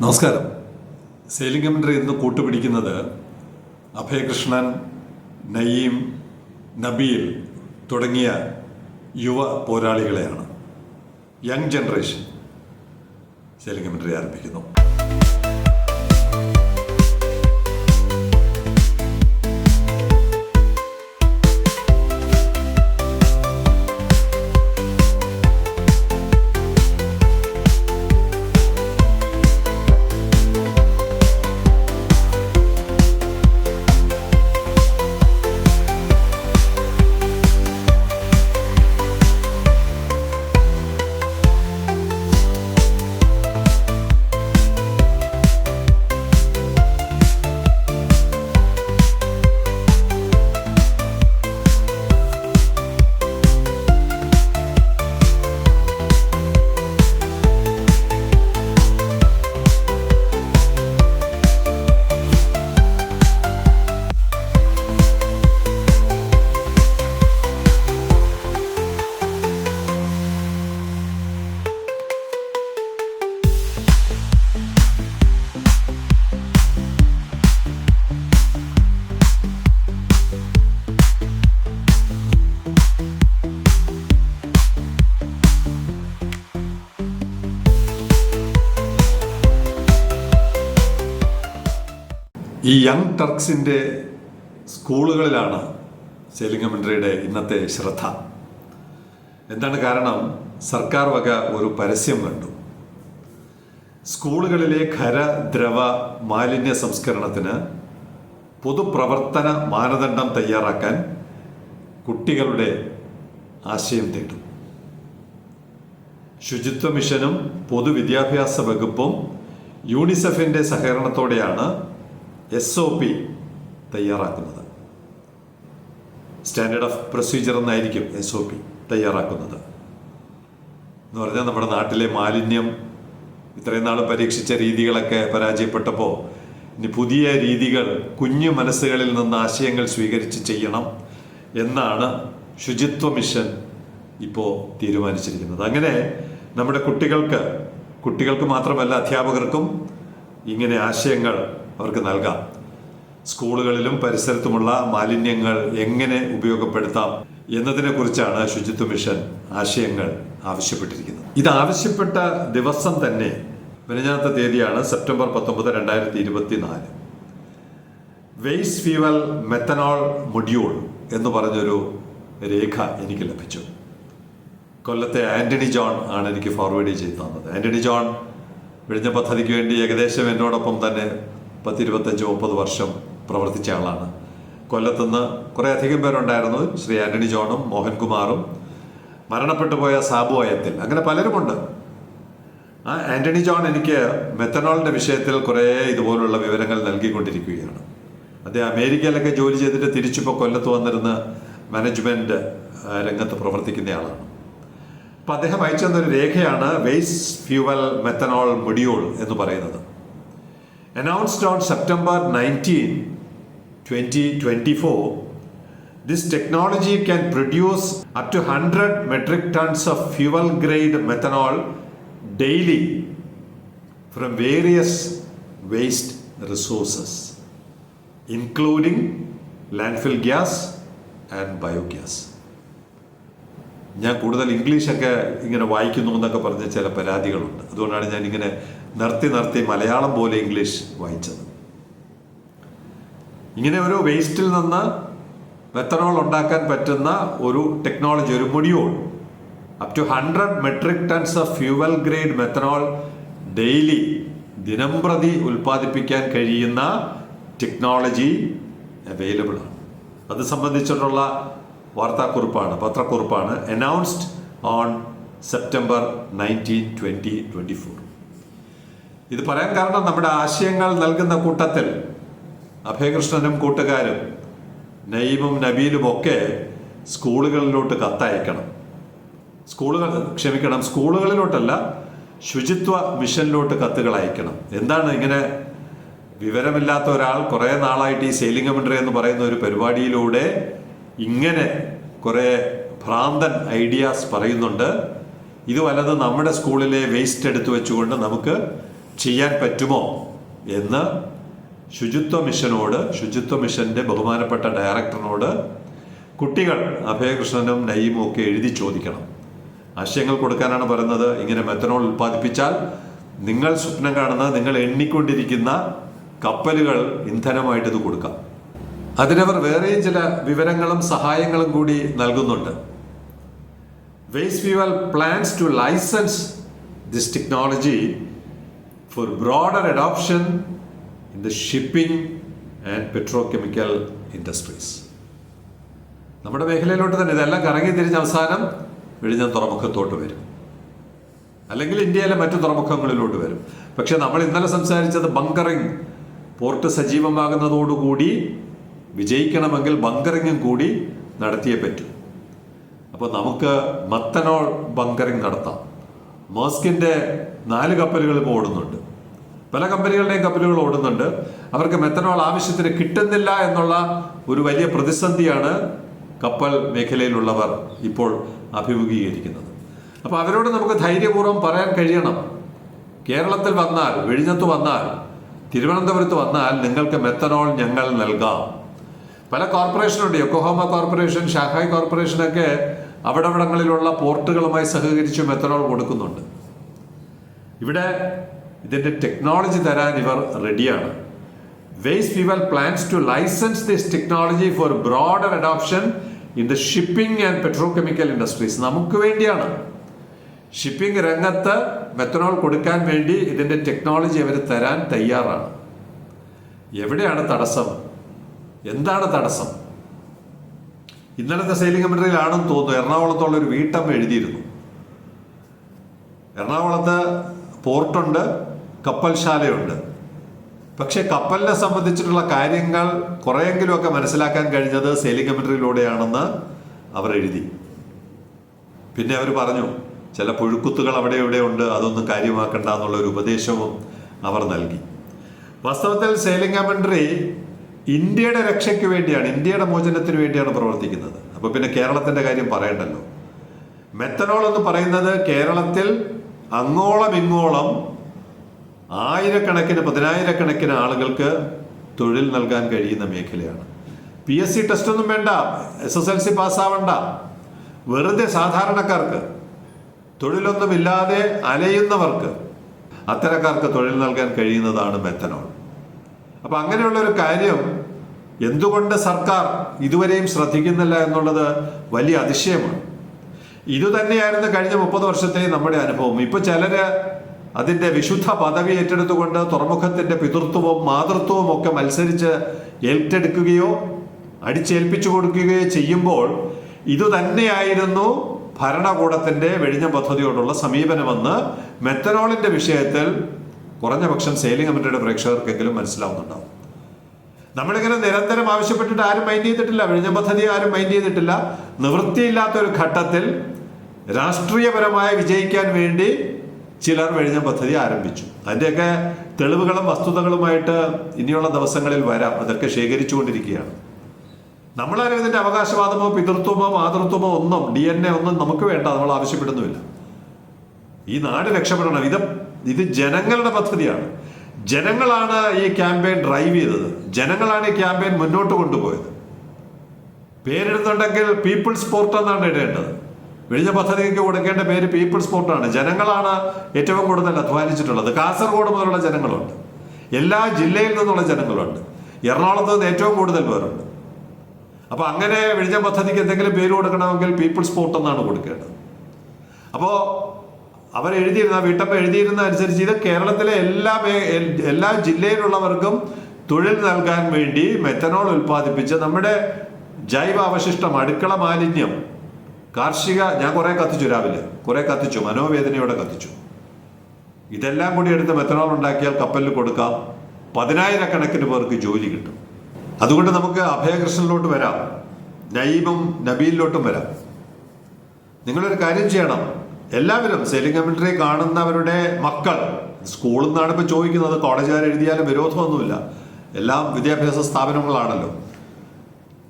നമസ്കാരം. Sailing commentary ഇന്ന് കൂട്ടുപിടിക്കുന്നത് അഭയകൃഷ്ണൻ നയീം നബീൽ തുടങ്ങിയ യുവ പോരാളികളെയാണ്. യങ് ജനറേഷൻ സെയിലിംഗ് കമന്ററി ആരംഭിക്കുന്നു. യങ് ടർക്സിന്റെ സ്കൂളുകളിലാണ് സെയിലിംഗ് കമൻട്രിയുടെ ഇന്നത്തെ ശ്രദ്ധ. എന്താണ് കാരണം? സർക്കാർ വക ഒരു പരസ്യം കണ്ടു. സ്കൂളുകളിലെ ഖര ദ്രവ മാലിന്യ സംസ്കരണത്തിന് പൊതുപ്രവർത്തന മാനദണ്ഡം തയ്യാറാക്കാൻ കുട്ടികളുടെ ആശയം തേടും. ശുചിത്വ മിഷനും പൊതുവിദ്യാഭ്യാസ വകുപ്പും യൂണിസെഫിന്റെ സഹകരണത്തോടെയാണ് എസ് ഒ പി തയ്യാറാക്കുന്നത്. സ്റ്റാൻഡേർഡ് ഓഫ് പ്രൊസീജിയർ എന്നായിരിക്കും എസ് ഒ പി തയ്യാറാക്കുന്നത്. എന്ന് പറഞ്ഞാൽ നമ്മുടെ നാട്ടിലെ മാലിന്യം ഇത്രയും നാൾ പരീക്ഷിച്ച രീതികളൊക്കെ പരാജയപ്പെട്ടപ്പോൾ ഇനി പുതിയ രീതികൾ കുഞ്ഞു മനസ്സുകളിൽ നിന്ന് ആശയങ്ങൾ സ്വീകരിച്ച് ചെയ്യണം എന്നാണ് ശുചിത്വ മിഷൻ ഇപ്പോൾ തീരുമാനിച്ചിരിക്കുന്നത്. അങ്ങനെ നമ്മുടെ കുട്ടികൾക്ക് കുട്ടികൾക്ക് മാത്രമല്ല അധ്യാപകർക്കും ഇങ്ങനെ ആശയങ്ങൾ അവർക്ക് നൽകാം. സ്കൂളുകളിലും പരിസരത്തുമുള്ള മാലിന്യങ്ങൾ എങ്ങനെ ഉപയോഗപ്പെടുത്താം എന്നതിനെ കുറിച്ചാണ് ശുചിത്വ മിഷൻ ആശയങ്ങൾ ആവശ്യപ്പെട്ടിരിക്കുന്നത്. ഇത് ആവശ്യപ്പെട്ട ദിവസം തന്നെ പതിനഞ്ചാമത്തെ തീയതിയാണ് സെപ്റ്റംബർ പത്തൊമ്പത് രണ്ടായിരത്തി ഇരുപത്തിനാല് വേസ്റ്റ് ഫ്യൂവൽ മെത്തനോൾ മൊഡ്യൂൾ എന്ന് പറഞ്ഞൊരു രേഖ എനിക്ക് ലഭിച്ചു. കൊല്ലത്തെ ആന്റണി ജോൺ ആണ് എനിക്ക് ഫോർവേഡ് ചെയ്ത് തന്നത്. ആന്റണി ജോൺ വിഴിഞ്ഞ പദ്ധതിക്ക് വേണ്ടി ഏകദേശം എന്നോടൊപ്പം തന്നെ പത്തിരുപത്തഞ്ച് മുപ്പത് വർഷം പ്രവർത്തിച്ച ആളാണ്. കൊല്ലത്തുനിന്ന് കുറേ അധികം പേരുണ്ടായിരുന്നു. ശ്രീ ആന്റണി ജോണും മോഹൻകുമാറും മരണപ്പെട്ടു പോയ സാബു അയത്തിൽ. അങ്ങനെ പലരുമുണ്ട്. ആ ആന്റണി ജോൺ എനിക്ക് മെത്തനോളിന്റെ വിഷയത്തിൽ കുറേ ഇതുപോലുള്ള വിവരങ്ങൾ നൽകിക്കൊണ്ടിരിക്കുകയാണ്. അദ്ദേഹം അമേരിക്കയിലൊക്കെ ജോലി ചെയ്തിട്ട് തിരിച്ചിപ്പോൾ കൊല്ലത്ത് വന്നിരുന്ന മാനേജ്മെന്റ് രംഗത്ത് പ്രവർത്തിക്കുന്നയാളാണ് അപ്പം അദ്ദേഹം അയച്ചു തന്നൊരു രേഖയാണ് വേസ്റ്റ് ഫ്യൂവൽ മെത്തനോൾ മൊഡ്യൂൾ എന്ന് പറയുന്നത്. September nineteen twenty twenty four this technology can produce up to hundred metric tons of fuel grade methanol daily from various waste resources including landfill gas and biogas ഞാൻ കൂടുതൽ ഇംഗ്ലീഷൊക്കെ ഇങ്ങനെ വായിക്കുന്നു എന്നൊക്കെ പറഞ്ഞ് ചില പരാതികളുണ്ട്. അതുകൊണ്ടാണ് ഞാൻ ഇങ്ങനെ നിർത്തി നിർത്തി മലയാളം പോലെ ഇംഗ്ലീഷ് വായിച്ചത്. ഇങ്ങനെ ഒരു വേസ്റ്റിൽ നിന്ന് മെത്തനോൾ ഉണ്ടാക്കാൻ പറ്റുന്ന ഒരു ടെക്നോളജി ഒരു module up to hundred metric tons of fuel grade methanol daily ദിനംപ്രതി ഉൽപ്പാദിപ്പിക്കാൻ കഴിയുന്ന ടെക്നോളജി അവൈലബിൾ ആണ്. അത് സംബന്ധിച്ചിട്ടുള്ള വാർത്താക്കുറിപ്പാണ് പത്രക്കുറിപ്പാണ് announced on September nineteen twenty twenty four ഇത് പറയാൻ കാരണം നമ്മുടെ ആശയങ്ങൾ നൽകുന്ന കൂട്ടത്തിൽ അഭയകൃഷ്ണനും കൂട്ടുകാരും നയീമും നബീലും ഒക്കെ സ്കൂളുകളിലോട്ട് കത്തയക്കണം. സ്കൂളുകൾ ക്ഷമിക്കണം. സ്കൂളുകളിലോട്ടല്ല ശുചിത്വ മിഷനിലോട്ട് കത്തുകൾ അയക്കണം. എന്താണ് ഇങ്ങനെ വിവരമില്ലാത്ത ഒരാൾ കുറേ നാളായിട്ട് ഈ സെയിലിംഗ് കമൻട്രി എന്ന് പറയുന്ന ഒരു പരിപാടിയിലൂടെ ഇങ്ങനെ കുറേ ഭ്രാന്തൻ ഐഡിയാസ് പറയുന്നുണ്ട്. ഇത് വല്ലത് നമ്മുടെ സ്കൂളിലെ വേസ്റ്റ് എടുത്തു വെച്ചുകൊണ്ട് നമുക്ക് ചെയ്യാൻ പറ്റുമോ എന്ന് ശുചിത്വ മിഷനോട് ശുചിത്വ മിഷന്റെ ബഹുമാനപ്പെട്ട ഡയറക്ടറിനോട് കുട്ടികൾ അഭയകൃഷ്ണനും നയീമും ഒക്കെ എഴുതി ചോദിക്കണം. ആശയങ്ങൾ കൊടുക്കാനാണ് പറയുന്നത്. ഇങ്ങനെ മെത്തനോൾ ഉൽപ്പാദിപ്പിച്ചാൽ നിങ്ങൾ സ്വപ്നം കാണുന്ന നിങ്ങൾ എണ്ണിക്കൊണ്ടിരിക്കുന്ന കപ്പലുകൾ ഇന്ധനമായിട്ട് ഇത് കൊടുക്കാം. അതിനവർ വേറെയും ചില വിവരങ്ങളും സഹായങ്ങളും കൂടി നൽകുന്നുണ്ട്. Waste fuel plans to license this technology for broader adoption in the shipping and petrochemical industries. നമ്മുടെ മേഖലയിലോട്ട് തന്നെ ഇതെല്ലാം കറങ്ങി തിരിഞ്ഞ അവസാനം വിഴിഞ്ഞം തുറമുഖത്തോട്ട് വരും. അല്ലെങ്കിൽ ഇന്ത്യയിലെ മറ്റു തുറമുഖങ്ങളിലോട്ട് വരും. പക്ഷെ നമ്മൾ ഇന്നലെ സംസാരിച്ചത് ബങ്കറിംഗ് പോർട്ട് സജീവമാകുന്നതോടുകൂടി വിജയിക്കണമെങ്കിൽ ബങ്കറിങ്ങും കൂടി നടത്തിയേ പറ്റൂ. അപ്പോൾ നമുക്ക് മത്തനോൾ ബങ്കറിംഗ് നടത്താം. മോസ്കിന്റെ നാല് കപ്പലുകൾ ഇപ്പോൾ ഓടുന്നുണ്ട്. പല കമ്പനികളുടെയും കപ്പലുകൾ ഓടുന്നുണ്ട്. അവർക്ക് മെത്തനോൾ ആവശ്യത്തിന് കിട്ടുന്നില്ല എന്നുള്ള ഒരു വലിയ പ്രതിസന്ധിയാണ് കപ്പൽ മേഖലയിലുള്ളവർ ഇപ്പോൾ അഭിമുഖീകരിക്കുന്നത്. അപ്പോൾ അവരോട് നമുക്ക് ധൈര്യപൂർവം പറയാൻ കഴിയണം. കേരളത്തിൽ വന്നാൽ വിഴിഞ്ഞത്ത് വന്നാൽ തിരുവനന്തപുരത്ത് വന്നാൽ നിങ്ങൾക്ക് മെത്തനോൾ ഞങ്ങൾ നൽകാം. പല കോർപ്പറേഷനുണ്ട്. യൊക്കോഹോമ കോർപ്പറേഷൻ ഷാങ്ഹായ് കോർപ്പറേഷനൊക്കെ അവിടവിടങ്ങളിലുള്ള പോർട്ടുകളുമായി സഹകരിച്ച് മെത്തനോൾ കൊടുക്കുന്നുണ്ട്. ഇവിടെ ഇതിന്റെ ടെക്നോളജി തരാൻ ഇവർ റെഡിയാണ് waste fuel plans to license this technology for broader adoption in the shipping and petrochemical industries നമുക്ക് വേണ്ടിയാണ്. ഷിപ്പിംഗ് രംഗത്ത് മെത്തനോൾ കൊടുക്കാൻ വേണ്ടി ഇതിന്റെ ടെക്നോളജി അവർ തരാൻ തയ്യാറാണ്. എവിടെയാണ് തടസ്സം? എന്താണ് തടസ്സം? ഇന്നലത്തെ സെയിലിംഗ് കമ്പനിയിലാണെന്ന് തോന്നുന്നു. എറണാകുളത്തുള്ള ഒരു വീട്ടമ്മ എഴുതിയിരുന്നു. എറണാകുളത്ത് പോർട്ടുണ്ട് കപ്പൽശാലയുണ്ട്. പക്ഷെ കപ്പലിനെ സംബന്ധിച്ചിട്ടുള്ള കാര്യങ്ങൾ കുറെയെങ്കിലുമൊക്കെ മനസ്സിലാക്കാൻ കഴിഞ്ഞത് സെയിലിംഗ് കമന്ററിയിലൂടെയാണെന്ന് അവർ എഴുതി. പിന്നെ അവർ പറഞ്ഞു ചില പുഴുക്കുത്തുകൾ അവിടെ ഇവിടെ ഉണ്ട് അതൊന്നും കാര്യമാക്കണ്ട എന്നുള്ള ഒരു ഉപദേശവും അവർ നൽകി. വാസ്തവത്തിൽ സെയിലിംഗ് കമന്ററി ഇന്ത്യയുടെ രക്ഷയ്ക്ക് വേണ്ടിയാണ് ഇന്ത്യയുടെ മോചനത്തിന് വേണ്ടിയാണ് പ്രവർത്തിക്കുന്നത്. അപ്പോൾ പിന്നെ കേരളത്തിന്റെ കാര്യം പറയണ്ടല്ലോ. മെത്തനോൾ എന്ന് പറയുന്നത് കേരളത്തിൽ അങ്ങോളം ഇങ്ങോളം ആയിരക്കണക്കിന് പതിനായിരക്കണക്കിന് ആളുകൾക്ക് തൊഴിൽ നൽകാൻ കഴിയുന്ന മേഖലയാണ്. പി എസ് സി ടെസ്റ്റ് ഒന്നും വേണ്ട എസ് എസ് എൽ സി പാസ്സാവണ്ട. വെറുതെ സാധാരണക്കാർക്ക് തൊഴിലൊന്നുമില്ലാതെ അലയുന്നവർക്ക് അത്തരക്കാർക്ക് തൊഴിൽ നൽകാൻ കഴിയുന്നതാണ് മെത്തനോൾ അപ്പൊ അങ്ങനെയുള്ള ഒരു കാര്യം എന്തുകൊണ്ട് സർക്കാർ ഇതുവരെയും ശ്രദ്ധിക്കുന്നില്ല എന്നുള്ളത് വലിയ അതിശയമാണ്. ഇതുതന്നെയായിരുന്നു കഴിഞ്ഞ മുപ്പത് വർഷത്തെ നമ്മുടെ അനുഭവം. ഇപ്പൊ ചിലര് അതിന്റെ വിശുദ്ധ പദവി ഏറ്റെടുത്തുകൊണ്ട് തുറമുഖത്തിന്റെ പിതൃത്വവും മാതൃത്വവും ഒക്കെ മത്സരിച്ച് ഏറ്റെടുക്കുകയോ അടിച്ചേൽപ്പിച്ചു കൊടുക്കുകയോ ചെയ്യുമ്പോൾ ഇതുതന്നെയായിരുന്നു ഭരണകൂടത്തിന്റെ വെടിഞ്ഞ പദ്ധതിയോടുള്ള സമീപനമെന്ന് മെത്തനോളിന്റെ വിഷയത്തിൽ കുറഞ്ഞ പക്ഷം സെയിലിംഗ് കമ്മിറ്റിയുടെ പ്രേക്ഷകർക്കെങ്കിലും മനസ്സിലാവുന്നുണ്ടാവും. നമ്മളിങ്ങനെ നിരന്തരം ആവശ്യപ്പെട്ടിട്ട് ആരും മൈൻഡ് ചെയ്തിട്ടില്ല വിഴിഞ്ഞ പദ്ധതി ആരും മൈൻഡ് ചെയ്തിട്ടില്ല. നിവൃത്തിയില്ലാത്ത ഒരു ഘട്ടത്തിൽ രാഷ്ട്രീയപരമായി വിജയിക്കാൻ വേണ്ടി ചിലർ വഴിഞ്ഞ പദ്ധതി ആരംഭിച്ചു. അതിന്റെയൊക്കെ തെളിവുകളും വസ്തുതകളുമായിട്ട് ഇനിയുള്ള ദിവസങ്ങളിൽ വരാം. അതൊക്കെ ശേഖരിച്ചുകൊണ്ടിരിക്കുകയാണ്. നമ്മളാരും ഇതിന്റെ അവകാശവാദമോ പിതൃത്വമോ മാതൃത്വമോ ഒന്നും ഡി എൻ എ ഒന്നും നമുക്ക് വേണ്ട നമ്മൾ ആവശ്യപ്പെടുന്നുമില്ല. ഈ നാട് രക്ഷപ്പെടണം. ഇത് ഇത് ജനങ്ങളുടെ പദ്ധതിയാണ്. ജനങ്ങളാണ് ഈ ക്യാമ്പയിൻ ഡ്രൈവ് ചെയ്തത്. ജനങ്ങളാണ് ഈ ക്യാമ്പയിൻ മുന്നോട്ട് കൊണ്ടുപോയത്. പേരിടുന്നുണ്ടെങ്കിൽ പീപ്പിൾസ് പോർട്ട് എന്നാണ് ഇടേണ്ടത്. വിഴിഞ്ഞ പദ്ധതിക്ക് കൊടുക്കേണ്ട പേര് പീപ്പിൾസ് പോർട്ടാണ് ജനങ്ങളാണ് ഏറ്റവും കൂടുതൽ അധ്വാനിച്ചിട്ടുള്ളത്. കാസർഗോഡ് മുതലുള്ള ജനങ്ങളുണ്ട്. എല്ലാ ജില്ലയിൽ നിന്നുള്ള ജനങ്ങളുണ്ട്. എറണാകുളത്ത് നിന്ന് ഏറ്റവും കൂടുതൽ പേരുണ്ട്. അപ്പൊ അങ്ങനെ വിഴിഞ്ഞ പദ്ധതിക്ക് എന്തെങ്കിലും പേര് കൊടുക്കണമെങ്കിൽ പീപ്പിൾസ് പോർട്ട് എന്നാണ് കൊടുക്കേണ്ടത്. അപ്പോ അവർ എഴുതിയിരുന്ന വീട്ടമ്മ എഴുതിയിരുന്ന അനുസരിച്ച് ഇത് കേരളത്തിലെ എല്ലാ എല്ലാ ജില്ലയിലുള്ളവർക്കും തൊഴിൽ നൽകാൻ വേണ്ടി മെത്തനോൾ ഉൽപ്പാദിപ്പിച്ച് നമ്മുടെ ജൈവ അവശിഷ്ടം അടുക്കള മാലിന്യം കാർഷിക ഞാൻ കുറെ കത്തിച്ചു രാവിലെ. കുറെ കത്തിച്ചു. മനോവേദനയോടെ കത്തിച്ചു. ഇതെല്ലാം കൂടി എടുത്ത് മെത്തനോൾ ഉണ്ടാക്കിയാൽ കപ്പലിൽ കൊടുക്കാം. പതിനായിരക്കണക്കിന് പേർക്ക് ജോലി കിട്ടും. അതുകൊണ്ട് നമുക്ക് അഭയകൃഷ്ണനിലോട്ട് വരാം. നയീമും നബീലിലോട്ടും വരാം. നിങ്ങളൊരു കാര്യം ചെയ്യണം. എല്ലാവരും സെയിലിംഗ് കമ്മിറ്ററി കാണുന്നവരുടെ മക്കൾ സ്കൂളിൽ നിന്നാണ് ഇപ്പോൾ ചോദിക്കുന്നത്. കോളേജുകാർ എഴുതിയാലും വിരോധമൊന്നുമില്ല. എല്ലാം വിദ്യാഭ്യാസ സ്ഥാപനങ്ങളാണല്ലോ.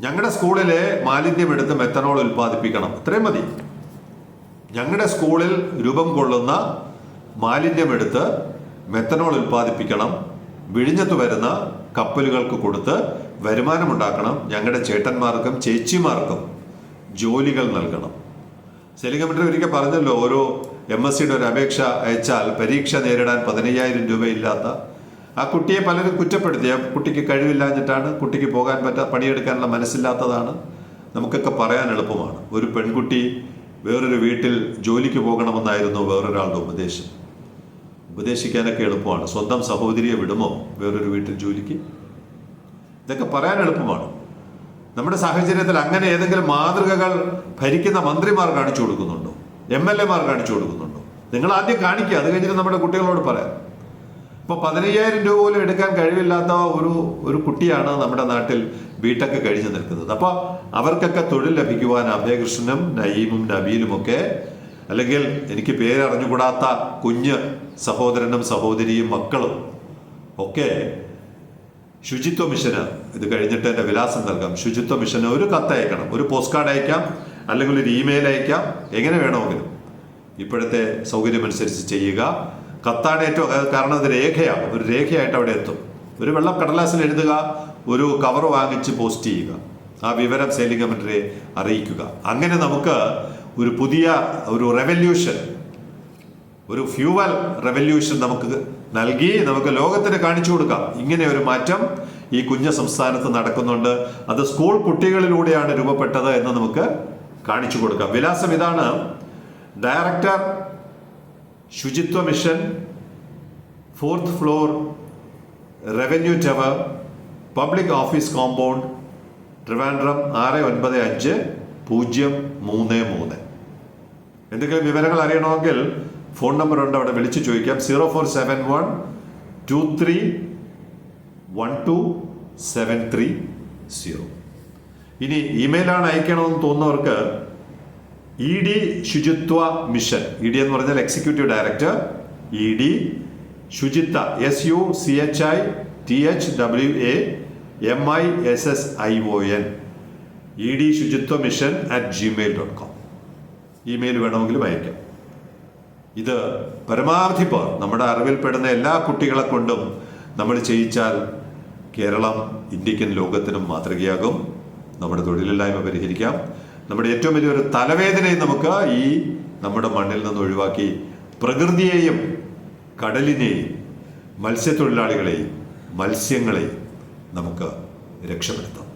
ഞങ്ങളുടെ സ്കൂളിലെ മാലിന്യം എടുത്ത് മെത്തനോൾ ഉൽപ്പാദിപ്പിക്കണം. ഇത്രയും മതി. ഞങ്ങളുടെ സ്കൂളിൽ രൂപം കൊള്ളുന്ന മാലിന്യം എടുത്ത് മെത്തനോൾ ഉൽപ്പാദിപ്പിക്കണം. വിഴിഞ്ഞത്ത് വരുന്ന കപ്പലുകൾക്ക് കൊടുത്ത് വരുമാനമുണ്ടാക്കണം ഞങ്ങളുടെ ചേട്ടന്മാർക്കും ചേച്ചിമാർക്കും ജോലികൾ നൽകണം. സെലിംഗമിറ്റർ ഒരിക്കൽ പറഞ്ഞല്ലോ ഓരോ എം എസ് സിയുടെ ഒരു അപേക്ഷ അയച്ചാൽ പരീക്ഷ നേരിടാൻ പതിനയ്യായിരം രൂപയില്ലാത്ത ആ കുട്ടിയെ പലരും കുറ്റപ്പെടുത്തി. ആ കുട്ടിക്ക് കഴിവില്ലാഞ്ഞിട്ടാണ് കുട്ടിക്ക് പോകാൻ പറ്റാ പണിയെടുക്കാനുള്ള മനസ്സില്ലാത്തതാണ് നമുക്കൊക്കെ പറയാൻ എളുപ്പമാണ്. ഒരു പെൺകുട്ടി വേറൊരു വീട്ടിൽ ജോലിക്ക് പോകണമെന്നായിരുന്നു വേറൊരാളുടെ ഉപദേശം. ഉപദേശിക്കാനൊക്കെ എളുപ്പമാണ്. സ്വന്തം സഹോദരിയെ വിടുമോ വേറൊരു വീട്ടിൽ ജോലിക്ക്? ഇതൊക്കെ പറയാൻ എളുപ്പമാണ്. നമ്മുടെ സാഹചര്യത്തിൽ അങ്ങനെ ഏതെങ്കിലും മാതൃകകൾ ഭരിക്കുന്ന മന്ത്രിമാർ കാണിച്ചു കൊടുക്കുന്നുണ്ടോ? എം എൽ എമാർ കാണിച്ചു കൊടുക്കുന്നുണ്ടോ? നിങ്ങൾ ആദ്യം കാണിക്കുക. അത് കഴിഞ്ഞിട്ട് നമ്മുടെ കുട്ടികളോട് പറയാം. ഇപ്പൊ പതിനയ്യായിരം രൂപ പോലും എടുക്കാൻ കഴിവില്ലാത്ത ഒരു ഒരു കുട്ടിയാണ് നമ്മുടെ നാട്ടിൽ ബിടെക് കഴിഞ്ഞു നിൽക്കുന്നത്. അപ്പൊ അവർക്കൊക്കെ തൊഴിൽ ലഭിക്കുവാൻ അഭയകൃഷ്ണനും നയീമും നബീലും ഒക്കെ അല്ലെങ്കിൽ എനിക്ക് പേരറിഞ്ഞുകൂടാത്ത കുഞ്ഞ് സഹോദരനും സഹോദരിയും മക്കളും ഒക്കെ ശുചിത്വ മിഷന് ഇത് കഴിഞ്ഞിട്ട് എന്റെ വിലാസം നൽകാം. ശുചിത്വ മിഷന് ഒരു കത്ത് അയക്കണം ഒരു പോസ്റ്റ് കാർഡ് അയക്കാം അല്ലെങ്കിൽ ഒരു ഇമെയിൽ അയക്കാം എങ്ങനെ വേണമെങ്കിലും. ഇപ്പോഴത്തെ സൗകര്യമനുസരിച്ച് ചെയ്യുക. കത്താണ് ഏറ്റവും കാരണം അത് രേഖയാണ്. ഒരു രേഖയായിട്ട് അവിടെ എത്തും. ഒരു വെള്ളം കടലാസിൽ എഴുതുക ഒരു കവർ വാങ്ങിച്ച് പോസ്റ്റ് ചെയ്യുക. ആ വിവരം സെയിലിംഗ് കമ്മിറ്ററെ അറിയിക്കുക. അങ്ങനെ നമുക്ക് ഒരു പുതിയ ഒരു റെവല്യൂഷൻ ഒരു ഫ്യൂവൽ റെവല്യൂഷൻ നമുക്ക് നൽകി നമുക്ക് ലോകത്തിന് കാണിച്ചു കൊടുക്കാം. ഇങ്ങനെ ഒരു മാറ്റം ഈ കുഞ്ഞ സംസ്ഥാനത്ത് നടക്കുന്നുണ്ട്. അത് സ്കൂൾ കുട്ടികളിലൂടെയാണ് രൂപപ്പെട്ടത് എന്ന് നമുക്ക് കാണിച്ചു കൊടുക്കാം. വിലാസം ഇതാണ് director Suchitwa mission fourth floor revenue tower public office compound Trivandrum ആറ് ഒൻപത് അഞ്ച് പൂജ്യം മൂന്ന് മൂന്ന്. എന്തെങ്കിലും വിവരങ്ങൾ അറിയണമെങ്കിൽ ഫോൺ നമ്പർ ഉണ്ട് അവിടെ വിളിച്ച് ചോദിക്കാം. Zero four seven one two three one two seven three zero. ഇനി ഇമെയിലാണ് അയക്കണമെന്ന് തോന്നുന്നവർക്ക് E D Suchitwa mission. E D എന്ന് പറഞ്ഞാൽ executive director E D Suchitwa. S U C H I T H W A M I S S I O N E D Suchitwa mission at Gmail dot com email വേണമെങ്കിലും അയക്കാം ഇത് പരമാവധി പേർ നമ്മുടെ അറിവിൽപ്പെടുന്ന എല്ലാ കുട്ടികളെ കൊണ്ടും നമ്മൾ ചെയ്യിച്ചാൽ കേരളം ഇന്ത്യക്കൻ ലോകത്തിനും മാതൃകയാകും. നമ്മുടെ തൊഴിലില്ലായ്മ പരിഹരിക്കാം. നമ്മുടെ ഏറ്റവും വലിയൊരു തലവേദനയും നമുക്ക് ഈ നമ്മുടെ മണ്ണിൽ നിന്ന് ഒഴിവാക്കി പ്രകൃതിയെയും കടലിനെയും മത്സ്യത്തൊഴിലാളികളെയും മത്സ്യങ്ങളെയും നമുക്ക് രക്ഷപ്പെടുത്താം.